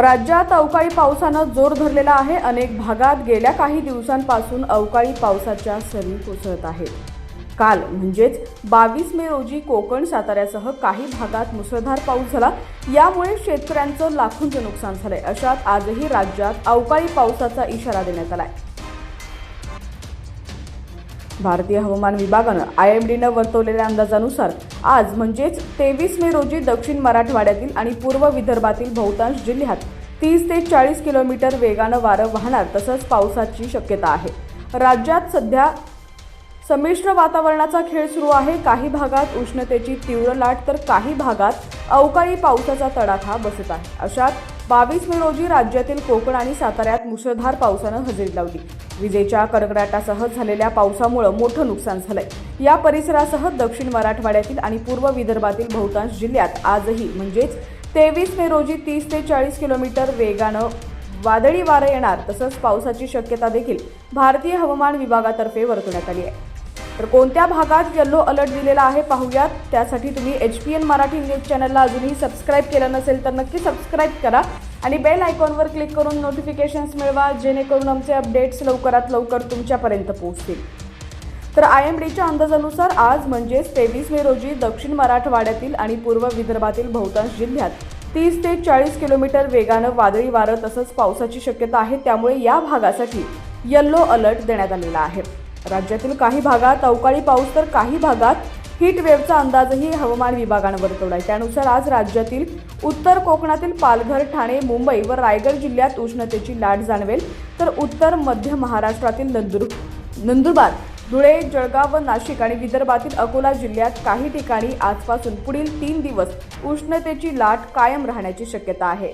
राज्यात अवकाळी पावसानं जोर धरलेला आहे. अनेक भागात गेल्या काही दिवसांपासून अवकाळी पावसाच्या सरी कोसळत आहेत. काल म्हणजेच बावीस मे रोजी कोकण साताऱ्यासह काही भागात मुसळधार पाऊस झाला. यामुळे शेतकऱ्यांचं लाखोंचं नुकसान झालंय. अशात आजही राज्यात अवकाळी पावसाचा इशारा देण्यात आला आहे भारतीय हवामान विभागानं आय एम डीनं वर्तवलेल्या अंदाजानुसार आज म्हणजेच तेवीस मे रोजी दक्षिण मराठवाड्यातील आणि पूर्व विदर्भातील बहुतांश जिल्ह्यात तीस ते चाळीस किलोमीटर वेगानं वारं वाहणार तसंच पावसाची शक्यता आहे. राज्यात सध्या संमिश्र वातावरणाचा खेळ सुरू आहे. काही भागात उष्णतेची तीव्र लाट तर काही भागात अवकाळी पावसाचा तडाखा बसत आहे. अशात बावीस मे रोजी राज्यातील कोकण आणि साताऱ्यात मुसळधार पावसानं हजेरी लावली. विजेच्या कडकडाटासह झालेल्या पावसामुळे मोठं नुकसान झालंय. या परिसरासह दक्षिण मराठवाड्यातील आणि पूर्व विदर्भातील बहुतांश जिल्ह्यात आजही म्हणजेच तेवीस मे रोजी तीस ते चाळीस किलोमीटर वेगानं वादळी वारं येणार तसंच पावसाची शक्यता देखील भारतीय हवामान विभागातर्फे वर्तवण्यात आली आहे. तर कोणत्या भागात येल्लो अलर्ट दिलेला आहे पाहूयात. त्यासाठी तुम्ही H P N Marathi news चॅनलला अजूनही सबस्क्राईब केलं नसेल तर नक्की सबस्क्राईब करा. आणि बेल आयकॉनवर क्लिक करून नोटिफिकेशन्स मिळवा जेणेकरून आमचे अपडेट्स लवकरात लवकर तुमच्यापर्यंत पोहोचतील. तर आय एम डीच्या अंदाजानुसार आज म्हणजेच तेवीस मे रोजी दक्षिण मराठवाड्यातील आणि पूर्व विदर्भातील बहुतांश जिल्ह्यात तीस ते चाळीस किलोमीटर वेगानं वादळी वारं तसंच पावसाची शक्यता आहे त्यामुळे या भागासाठी येल्लो अलर्ट देण्यात आलेला आहे. राज्यातील काही भागात अवकाळी पाऊस तर काही भागात हीट वेव्हचा अंदाजही हवामान विभागानं वर्तवला आहे त्यानुसार आज राज्यातील उत्तर कोकणातील पालघर ठाणे मुंबई व रायगड जिल्ह्यात उष्णतेची लाट जाणवेल. तर उत्तर मध्य महाराष्ट्रातील नंदुर नंदुरबार धुळे जळगाव व नाशिक आणि विदर्भातील अकोला जिल्ह्यात काही ठिकाणी आजपासून पुढील तीन दिवस उष्णतेची लाट कायम राहण्याची शक्यता आहे.